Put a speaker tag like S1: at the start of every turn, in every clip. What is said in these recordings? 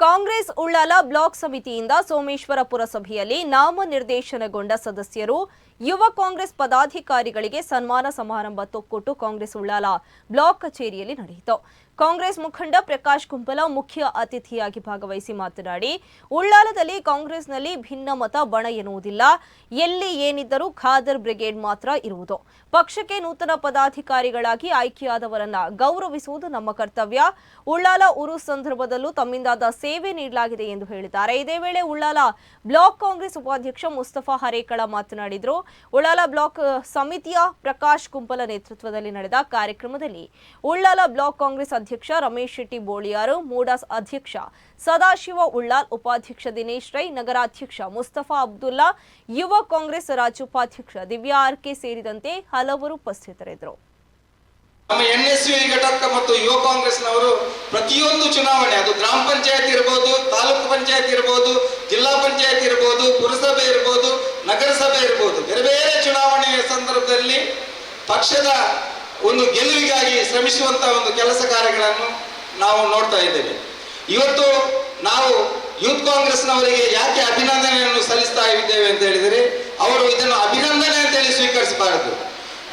S1: Congress Ullal block ಸಮಿತಿಯಿಂದ ಸೋಮೇಶ್ವರ ಪುರಸಭೆಯಲ್ಲಿ ನಾಮನಿರ್ದೇಶನಗೊಂಡ ಸದಸ್ಯರು ಯುವ ಕಾಂಗ್ರೆಸ್ ಪದಾಧಿಕಾರಿಗಳಿಗೆ ಸನ್ಮಾನ ಸಮಾರಂಭ ತೊಕ್ಕೊಟ್ಟು ಕಾಂಗ್ರೆಸ್ ಉಳ್ಳಾಲ ಬ್ಲಾಕ್ ಕಚೇರಿಯಲ್ಲಿ ನಡೆಯಿತು. ಕಾಂಗ್ರೆಸ್ ಮುಖಂಡ ಪ್ರಕಾಶ್ ಗುಂಪಲ ಮುಖ್ಯ ಅತಿಥಿಯಾಗಿ ಭಾಗವಹಿಸಿ ಮಾತನಾಡಿ, ಉಳ್ಳಾಲದಲ್ಲಿ ಕಾಂಗ್ರೆಸ್ನಲ್ಲಿ ಭಿನ್ನಮತ ಬಣ ಎನ್ನುವುದಿಲ್ಲ. ಎಲ್ಲಿ ಏನಿದ್ದರೂ ಖಾದರ್ ಬ್ರಿಗೇಡ್ ಮಾತ್ರ ಇರುವುದು. ಪಕ್ಷಕ್ಕೆ ನೂತನ ಪದಾಧಿಕಾರಿಗಳಾಗಿ ಆಯ್ಕೆಯಾದವರನ್ನ ಗೌರವಿಸುವುದು ನಮ್ಮ ಕರ್ತವ್ಯ. ಉಳ್ಳಾಲ ಉರು ಸಂದರ್ಭದಲ್ಲೂ ತಮ್ಮಿಂದಾದ ಸೇವೆ ನೀಡಲಾಗಿದೆ ಎಂದು ಹೇಳಿದ್ದಾರೆ. ಇದೇ ವೇಳೆ ಉಳ್ಳಾಲ ಬ್ಲಾಕ್ ಕಾಂಗ್ರೆಸ್ ಉಪಾಧ್ಯಕ್ಷ ಮುಸ್ತಫಾ ಹರೇಕಳ ಮಾತನಾಡಿದರು. ಉಳ್ಳಾಲ ಬ್ಲಾಕ್ ಸಮಿತಿಯ ಪ್ರಕಾಶ್ ಕುಂಪಲ ನೇತೃತ್ವದಲ್ಲಿ ನಡೆದ ಕಾರ್ಯಕ್ರಮದಲ್ಲಿ ಉಳ್ಳಾಲ ಬ್ಲಾಕ್ ಕಾಂಗ್ರೆಸ್ ಅಧ್ಯಕ್ಷ ರಮೇಶ್ ಶೆಟ್ಟಿ ಬೋಳಿಯಾರು, ಮೂಡಾಸ್ ಅಧ್ಯಕ್ಷ ಸದಾಶಿವ ಉಳ್ಳಾಲ್, ಉಪಾಧ್ಯಕ್ಷ ದಿನೇಶ್ ರೈ, ನಗರಾಧ್ಯಕ್ಷ ಮುಸ್ತಫಾ ಅಬ್ದುಲ್ಲಾ, ಯುವ ಕಾಂಗ್ರೆಸ್ ರಾಜ್ಯ ಉಪಾಧ್ಯಕ್ಷ ದಿವ್ಯಾ ಆರ್ಕೆ ಸೇರಿದಂತೆ ಹಲವರು ಉಪಸ್ಥಿತರಿದ್ದರು.
S2: ನಮ್ಮ ಎನ್ ಎಸ್ ಘಟಕ ಮತ್ತು ಯುವ ಕಾಂಗ್ರೆಸ್ನವರು ಪ್ರತಿಯೊಂದು ಚುನಾವಣೆ, ಅದು ಗ್ರಾಮ ಪಂಚಾಯತ್ ಇರ್ಬೋದು, ತಾಲೂಕು ಪಂಚಾಯತ್ ಇರ್ಬೋದು, ಜಿಲ್ಲಾ ಪಂಚಾಯತ್ ಇರ್ಬೋದು, ಪುರಸಭೆ ಇರ್ಬೋದು, ನಗರಸಭೆ ಇರ್ಬೋದು, ಬೇರೆ ಬೇರೆ ಚುನಾವಣೆಯ ಸಂದರ್ಭದಲ್ಲಿ ಪಕ್ಷದ ಒಂದು ಗೆಲುವಿಗಾಗಿ ಶ್ರಮಿಸುವಂತಹ ಒಂದು ಕೆಲಸ ಕಾರ್ಯಗಳನ್ನು ನಾವು ನೋಡ್ತಾ ಇದ್ದೇವೆ. ಇವತ್ತು ನಾವು ಯೂತ್ ಕಾಂಗ್ರೆಸ್ನವರಿಗೆ ಯಾಕೆ ಅಭಿನಂದನೆಯನ್ನು ಸಲ್ಲಿಸ್ತಾ ಇದ್ದೇವೆ ಅಂತ ಹೇಳಿದರೆ, ಅವರು ಇದನ್ನು ಅಭಿನಂದನೆ ಅಂತೇಳಿ ಸ್ವೀಕರಿಸಬಾರದು.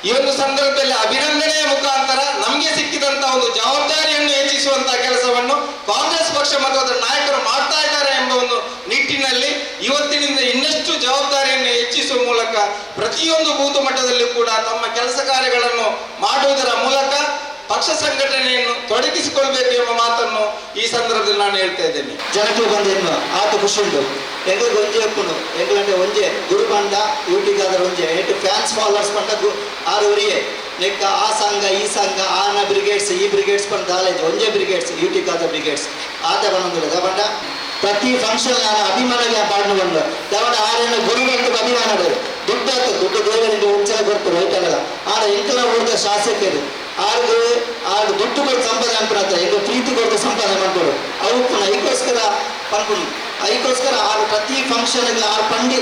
S2: ಈ ಒಂದು ಸಂದರ್ಭದಲ್ಲಿ ಅಭಿನಂದನೆಯ ಮುಖಾಂತರ ನಮಗೆ ಸಿಕ್ಕಿದಂತಹ ಒಂದು ಜವಾಬ್ದಾರಿಯನ್ನು ಹೆಚ್ಚಿಸುವಂತಹ ಕೆಲಸವನ್ನು ಕಾಂಗ್ರೆಸ್ ಪಕ್ಷ ಮತ್ತು ಅದರ ನಾಯಕರು ಮಾಡ್ತಾ ಇದ್ದಾರೆ ಎಂಬ ಒಂದು ನಿಟ್ಟಿನಲ್ಲಿ ಇವತ್ತಿನಿಂದ ಇನ್ನಷ್ಟು ಜವಾಬ್ದಾರಿಯನ್ನು ಹೆಚ್ಚಿಸುವ ಮೂಲಕ ಪ್ರತಿಯೊಂದು ಬೂತು ಮಟ್ಟದಲ್ಲೂ ಕೂಡ ತಮ್ಮ ಕೆಲಸ ಕಾರ್ಯಗಳನ್ನು ಮಾಡುವುದರ ಮೂಲಕ ಪಕ್ಷ ಸಂಘಟನೆಯನ್ನು ತೊಡಗಿಸಿಕೊಳ್ಬೇಕು ಎಂಬ ಮಾತನ್ನು ಈ ಸಂದರ್ಭದಲ್ಲಿ ನಾನು ಹೇಳ್ತಾ ಇದ್ದೇನೆ.
S3: ಜನಕ್ಕೆ ಬಂದಿನ್ನು ಆತ ಖುಷಿಂಡು ಎಂಗಳಿಗೆ ಒಂಜೆ ಎಪ್ಪುಂಡು ಎಂಗಳಂటే ಒಂಜೆ ಗುರು ಪಂಡ ಯೂಟಿಗಾದರ ಒಂಜೆ ಎಂಟು ಫ್ಯಾನ್ಸ್ ಫಾಲೋವರ್ಸ್ ಪಂಡ ಗು ನೆಕ್ಕ ಆ ಸಂಘ, ಈ ಸಂಘ ಆನ ಬ್ರಿಗೇಡ್ಸ್ ಈ ಬ್ರಿಗೇಡ್ಸ್ ಪಂಡ ದಾಲೇಜ್ ಒಂಜೆ ಬ್ರಿಗೇಡ್ಸ್ ಯೂಟಿಗಾದ ಬ್ರಿಗೇಡ್ಸ್ ಆತ ಬಂದ ದಪಂಡ ಪ್ರತಿ ಫಂಕ್ಷನ್ ನಾನು ಅಭಿಮಾನಗೆ ಪಾಡ್ನು ಬಂದು. ದಪಂಡ ಆರನ್ನು ಗುರುಗಳು ಅಭಿಮಾನಗಳು. ದುಡ್ಡು ದುಡ್ಡು ದೇವರಿಗೆ ಉಂಚಲ ಬರ್ತು ರೈತರಲ್ಲ. ಆಡ ಎಂಕಲ ಊರ್ದ ಶಾಸಕರು ಆರ್ದು ಆರು ದುಡ್ಡು ಕೊಟ್ಟು ಸಂಪಾದನೆ ಅನ್ಪುರ ಈಗ ಪ್ರೀತಿ ಕೊಟ್ಟು ಸಂಪಾದನೆ ಮಾಡ್ಕೊಡು ಅವು ಪುನಃ ಐಕೋಸ್ಕರ ಪನ್ಕೊಂಡು ಐಕೋಸ್ಕರ ಆರು ಪ್ರತಿ ಫಂಕ್ಷನ್ಗೆ ಆರು ಪಂಡಿ